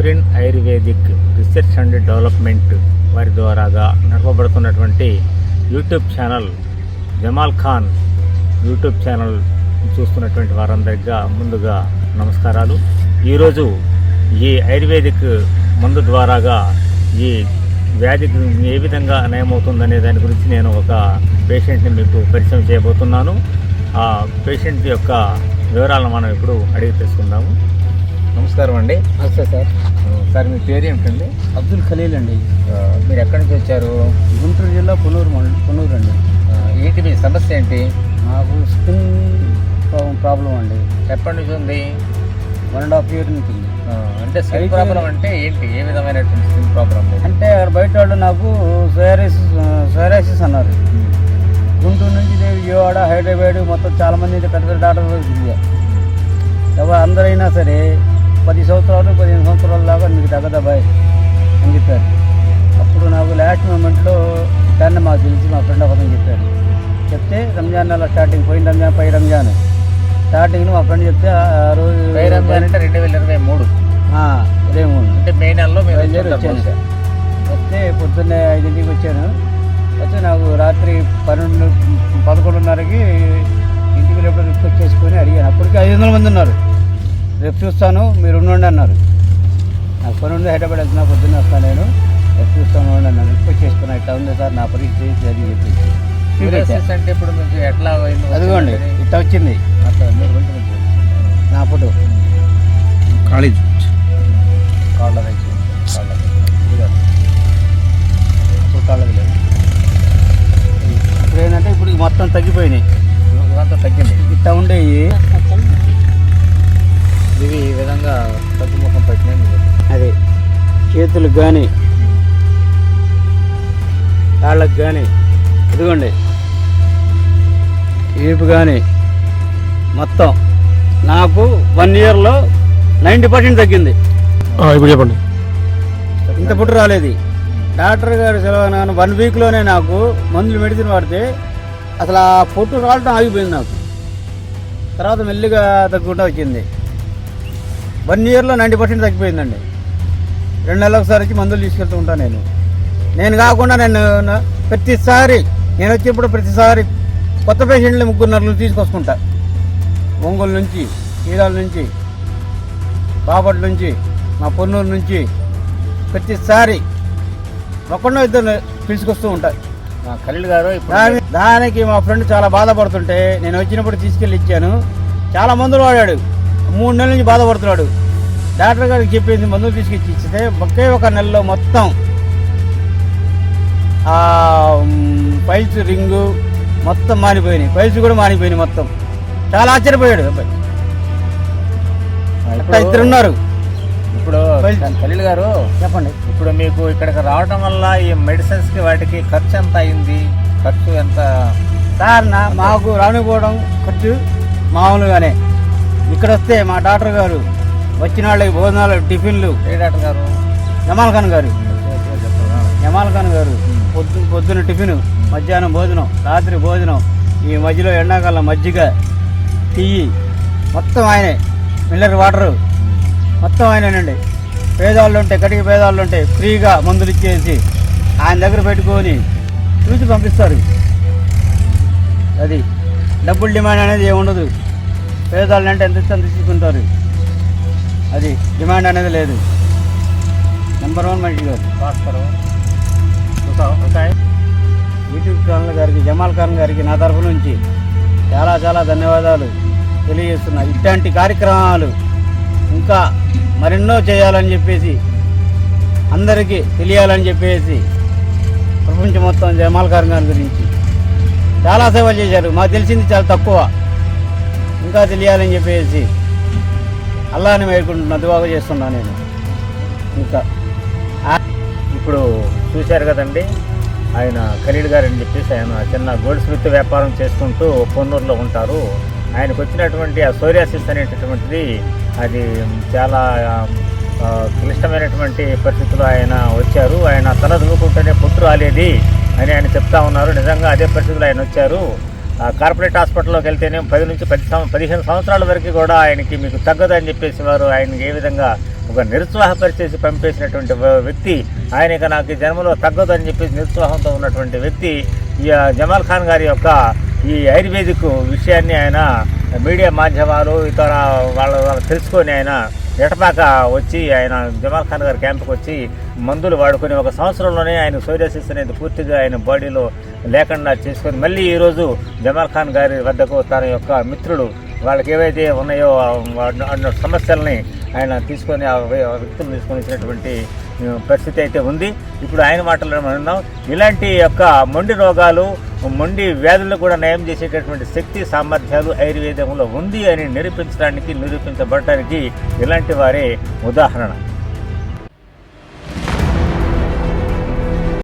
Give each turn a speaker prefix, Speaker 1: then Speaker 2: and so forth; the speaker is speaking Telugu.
Speaker 1: Safarin ayurvedic research and development వారి ద్వారాగా నడపబడుతున్నటువంటి YouTube channel Jamal Khan YouTube channel చూస్తున్నటువంటి వారందరిగా ముందుగా నమస్కారాలు. ఈరోజు ఈ ఆయుర్వేదిక్ మందు ద్వారాగా ఈ వ్యాధికి ఏ విధంగా నయమవుతుందనే దాని గురించి నేను ఒక పేషెంట్ని మీకు పరిచయం చేయబోతున్నాను. ఆ పేషెంట్ యొక్క వివరాలను మనం ఇప్పుడు అడిగి తెలుసుకుందాము. నమస్కారం అండి.
Speaker 2: నమస్తే సార్.
Speaker 1: సార్ మీ పేరు ఏమిటండి?
Speaker 2: అబ్దుల్ ఖలీల్ అండి.
Speaker 1: మీరు ఎక్కడి నుంచి వచ్చారు?
Speaker 2: గుంటూరు జిల్లా పునూరు పునూరు అండి.
Speaker 1: ఏంటి మీ సమస్య ఏంటి?
Speaker 2: నాకు స్కిన్ ప్రాబ్లం అండి.
Speaker 1: ఎప్పటి నుంచి ఉంది?
Speaker 2: వన్ అండ్ హాఫ్ ఇయర్ నుంచి
Speaker 1: అంటే స్కిన్ ప్రాబ్లం అంటే ఏంటి? ఏ విధమైనటువంటి స్కిన్ ప్రాబ్లం
Speaker 2: అంటే అక్కడ బయట వాళ్ళు నాకు సోయారైసిస్ సోయారైసిస్ అన్నారు. గుంటూరు నుంచి విజయవాడ హైదరాబాద్ మొత్తం చాలా మంది అయితే పెద్ద పెద్ద డాక్టర్లు తిరిగారు. ఎవరు అందరైనా సరే పది సంవత్సరాలు పదిహేను సంవత్సరాల దాకా నీకు తగ్గదబ్బాయి అని చెప్పారు. అప్పుడు నాకు లాస్ట్ మూమెంట్లో దాన్ని మాకు తెలిసి మా ఫ్రెండ్ ఒకతను చెప్పారు చెప్తే రంజాన్ నెల స్టార్టింగ్ పోయిన రంజాన్ పై రంజాన్. స్టార్టింగ్ మా ఫ్రెండ్ చెప్తే ఆ రోజు
Speaker 1: పై రంజాన్ అంటే రెండు వేల ఇరవై మూడు.
Speaker 2: ఇరవై మూడు.
Speaker 1: అంటే మే నెలలో
Speaker 2: వచ్చాను వస్తే పొద్దున్నే ఐదింటికి వచ్చాను. వచ్చి నాకు రాత్రి పన్నెండు పదకొండున్నరకి ఇంటికి వెళ్ళేప్పుడు రిక్వెస్ట్ చేసుకొని అడిగాను. అప్పటికి ఐదు వందల మంది ఉన్నారు. రేపు చూస్తాను మీరు ఉండండి అన్నారు. నాకు పని ఉంది హైదరాబాద్ వెళ్తున్నా పొద్దున్న వస్తాను నేను. రేపు చూస్తాను ఉండండి అన్నాను రిక్వెస్ట్ చేసుకున్నా ఇట్లా ఉంది సార్ నా పరిస్థితి అది చెప్పేసి.
Speaker 1: అంటే ఇప్పుడు మీకు ఎట్లా అయింది?
Speaker 2: అదిగోండి ఇట్లా వచ్చింది.
Speaker 1: అట్లా
Speaker 2: నా ఫోటో.
Speaker 3: కాలేజ్.
Speaker 1: కాళ్ళ తగ్గుముఖం పట్టినాయి.
Speaker 2: అదే చేతులకు కానీ కాళ్ళకు కానీ ఇదిగోండి. వీపు కానీ మొత్తం నాకు వన్ ఇయర్లో నైంటీ పర్సెంట్ తగ్గింది.
Speaker 3: ఇప్పుడు చెప్పండి.
Speaker 2: ఇంత పుట్టు రాలేదు. డాక్టర్ గారు సెలవు వన్ వీక్లోనే నాకు మందులు మెడిసిన్ వాడితే అసలు ఆ పొట్టు రావటం ఆగిపోయింది నాకు. తర్వాత మెల్లిగా తగ్గుకుంటూ వచ్చింది. వన్ ఇయర్లో నైంటీ పర్సెంట్ తగ్గిపోయిందండి. రెండు నెలలకు ఒకసారి వచ్చి మందులు తీసుకెళ్తూ ఉంటాను నేను. నేను కాకుండా నేను ప్రతిసారి నేను వచ్చేప్పుడు ప్రతిసారి కొత్త పేషెంట్లు ముగ్గురు నలుగురు తీసుకొసుకుంటా ఒంగోలు నుంచి ఈరాల నుంచి బాపట్ల నుంచి మా పొన్నూరు నుంచి ప్రతిసారి ఒకళ్ళో ఇద్దరు పిలుచుకొస్తూ ఉంటాయి
Speaker 1: ఆ, ఖలీల్ గారు
Speaker 2: దానికి మా ఫ్రెండ్ చాలా బాధపడుతుంటే నేను వచ్చినప్పుడు తీసుకెళ్ళి ఇచ్చాను. చాలా మందులు వాడాడు. మూడు నెలల నుంచి బాధపడుతున్నాడు. డాక్టర్ గారికి చెప్పింది మందులు తీసుకొచ్చి ఇచ్చితే ఒకే ఒక నెలలో మొత్తం పైల్స్ రింగు మొత్తం మానిపోయినాయి. పైల్స్ కూడా మానిపోయినాయి మొత్తం. చాలా ఆశ్చర్యపోయాడు. అబ్బాయి అట్లా ఇద్దరు ఉన్నారు
Speaker 1: ఇప్పుడు. ఖలీల్ గారు
Speaker 2: చెప్పండి.
Speaker 1: ఇప్పుడు మీకు ఇక్కడికి రావడం వల్ల ఈ మెడిసిన్స్కి వాటికి ఖర్చు ఎంత అయింది? ఖర్చు ఎంత?
Speaker 2: సార్ నా మాకు రానిపోవడం ఖర్చు మామూలుగానే. ఇక్కడ వస్తే మా డాక్టర్ గారు వచ్చిన వాళ్ళకి భోజనాలు టిఫిన్లు.
Speaker 1: ఏ డాక్టర్ గారు?
Speaker 2: జమాల్ ఖాన్ గారు? జమాల్ ఖాన్ గారు. పొద్దు పొద్దున టిఫిన్ మధ్యాహ్నం భోజనం రాత్రి భోజనం ఈ మధ్యలో ఎండాకాలం మజ్జిగ టీ మొత్తం ఆయనే. Mineral water. మొత్తం ఆయనేనండి. పేదవాళ్ళు ఉంటే కటిక పేదవాళ్ళు ఉంటే ఫ్రీగా మందులు ఇచ్చేసి ఆయన దగ్గర పెట్టుకొని చూసి పంపిస్తారు. అది డబ్బులు డిమాండ్ అనేది ఏమి ఉండదు పేదవాళ్ళు అంటే ఎంత అంత తీసుకుంటారు? అది డిమాండ్ అనేది లేదు. నెంబర్ వన్ మనిషి గారు. యూట్యూబ్ ఛానల్ గారికి జమాల్ ఖాన్ గారికి నా తరఫు నుంచి చాలా చాలా ధన్యవాదాలు తెలియజేస్తున్నా. ఇట్లాంటి కార్యక్రమాలు ఇంకా మరెన్నో చేయాలని చెప్పేసి అందరికీ తెలియాలని చెప్పేసి ప్రపంచం మొత్తం జమాల్ ఖాన్ గారి గురించి చాలా సేవలు చేశారు. మాకు తెలిసింది చాలా తక్కువ. ఇంకా తెలియాలని చెప్పేసి అల్లాని వేడుకుంటున్నా దువాగా చేస్తున్నా నేను. ఇంకా
Speaker 1: ఇప్పుడు చూశారు కదండి ఆయన ఖలీల్ గారు అని చెప్పేసి ఆయన చిన్న గోల్డ్ స్మిత్ వ్యాపారం చేసుకుంటూ పొన్నూరులో ఉంటారు. ఆయనకు వచ్చినటువంటి ఆ సోరియాసిస్ అనేటటువంటిది అది చాలా క్లిష్టమైనటువంటి పరిస్థితుల్లో ఆయన వచ్చారు. ఆయన తల దువ్వుకుంటేనే పుట్టు రాలేది అని ఆయన చెప్తా ఉన్నారు. నిజంగా అదే పరిస్థితుల్లో ఆయన వచ్చారు. కార్పొరేట్ హాస్పిటల్లోకి వెళ్తేనే పది నుంచి పది పదిహేను సంవత్సరాల వరకు కూడా ఆయనకి మీకు తగ్గదని చెప్పేసి వారు ఆయనకి ఏ విధంగా ఒక నిరుత్సాహపరిచేసి పంపేసినటువంటి వ్యక్తి ఆయన ఇక నాకు జన్మలో తగ్గదు అని చెప్పేసి నిరుత్సాహంతో ఉన్నటువంటి వ్యక్తి ఈ జమాల్ ఖాన్ గారి యొక్క ఈ ఆయుర్వేదిక్ విషయాన్ని ఆయన మీడియా మాధ్యమాలు ఇతర వాళ్ళ వాళ్ళు తెలుసుకొని ఆయన ఎటపాక వచ్చి ఆయన జమాల్ ఖాన్ గారి క్యాంప్కి వచ్చి మందులు వాడుకొని ఒక సంవత్సరంలోనే ఆయన సోరియాసిస్ అనేది పూర్తిగా ఆయన బాడీలో లేకుండా చేసుకొని మళ్ళీ ఈరోజు జమాల్ ఖాన్ గారి వద్దకు తన యొక్క మిత్రుడు వాళ్ళకి ఏవైతే ఉన్నాయో అన్న సమస్యల్ని ఆయన తీసుకొని ఆ వ్యక్తులు తీసుకొని ఇచ్చినటువంటి పరిస్థితి అయితే ఉంది. ఇప్పుడు ఆయన మాటల్లో మనం విన్నాం ఇలాంటి యొక్క మొండి రోగాలు మొండి వ్యాధులను కూడా నయం చేసేటటువంటి శక్తి సామర్థ్యాలు ఆయుర్వేదంలో ఉంది అని నిరూపించడానికి నిరూపించబడటానికి ఇలాంటి వారే ఉదాహరణ.